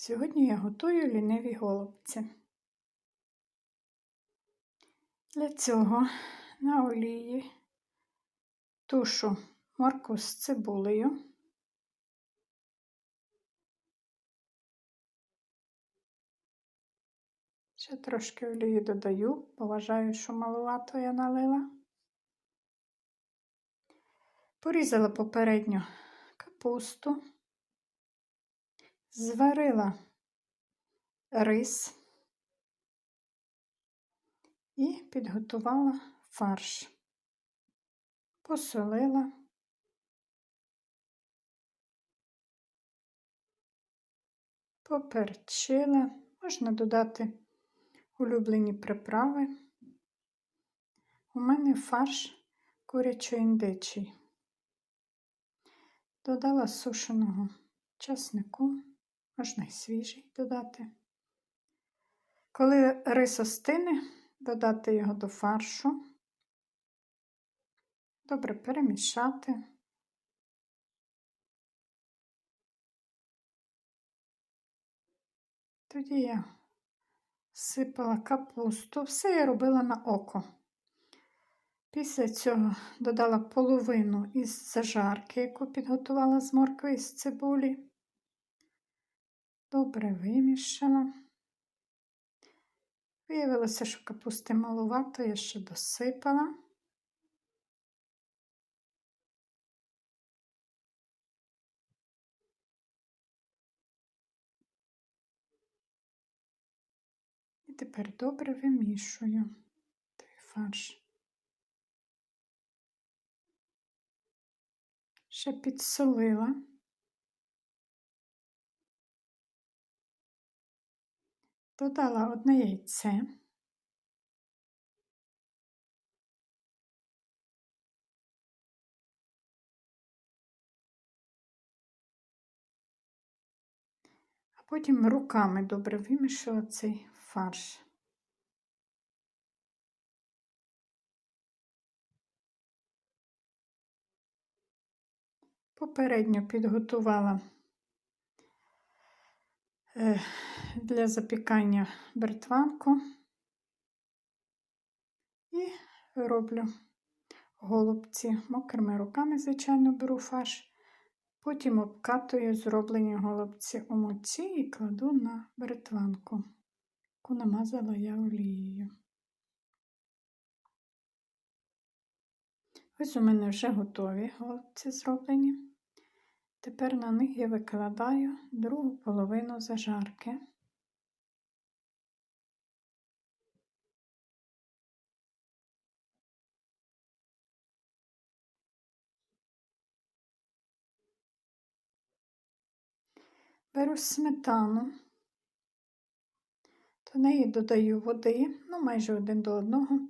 Сьогодні я готую ліниві голубці. Для цього на олії тушу морку з цибулею. Ще трошки олії додаю, бо вважаю, що маловато я налила. Порізала попередньо капусту, зварила рис і підготувала фарш, посолила, поперчила, можна додати улюблені приправи. У мене фарш курячо-індичий. Додала сушеного часнику, можна й свіжий додати. Коли рис остине, додати його до фаршу, добре перемішати. Тоді я сипала капусту, все я робила на око. Після цього додала половину із зажарки, яку підготувала з моркви і з цибулі. Добре вимішала. Виявилося, що капусти малувато, я ще досипала. І тепер добре вимішую той фарш. Ще підсолила. Додала одне яйце. А потім руками добре вимішала цей фарш. Попередньо підготувала для запікання бертванку і роблю голубці. Мокрими руками, звичайно, беру фарш, потім обкатую зроблені голубці у муці і кладу на бертванку, яку намазала я олією. Ось у мене вже готові голубці зроблені. Тепер на них я викладаю другу половину зажарки. Беру сметану, до неї додаю води, ну майже один до одного,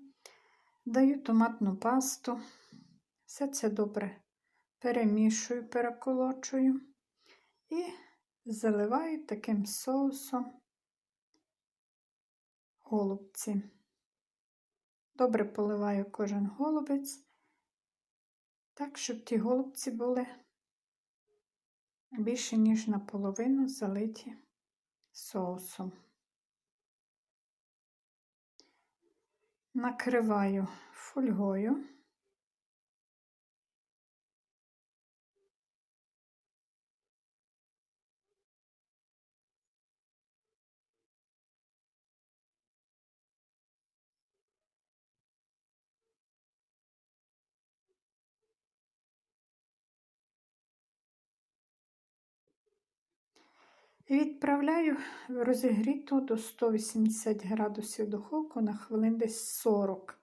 даю томатну пасту, все це добре перемішую, переколочую і заливаю таким соусом голубці. Добре поливаю кожен голубець, так, щоб ті голубці були більше, ніж наполовину залиті соусом. Накриваю фольгою. Відправляю в розігріту до 180 градусів духовку на хвилин десь 40.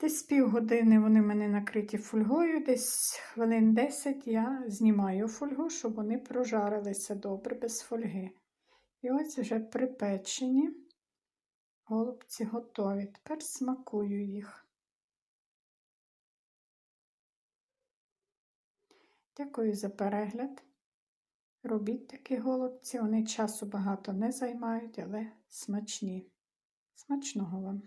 Десь півгодини вони в мене накриті фольгою, десь хвилин 10 я знімаю фольгу, щоб вони прожарилися добре без фольги. І ось вже припечені голубці готові. Тепер смакую їх. Дякую за перегляд. Робіть такі голубці, вони часу багато не займають, але смачні. Смачного вам!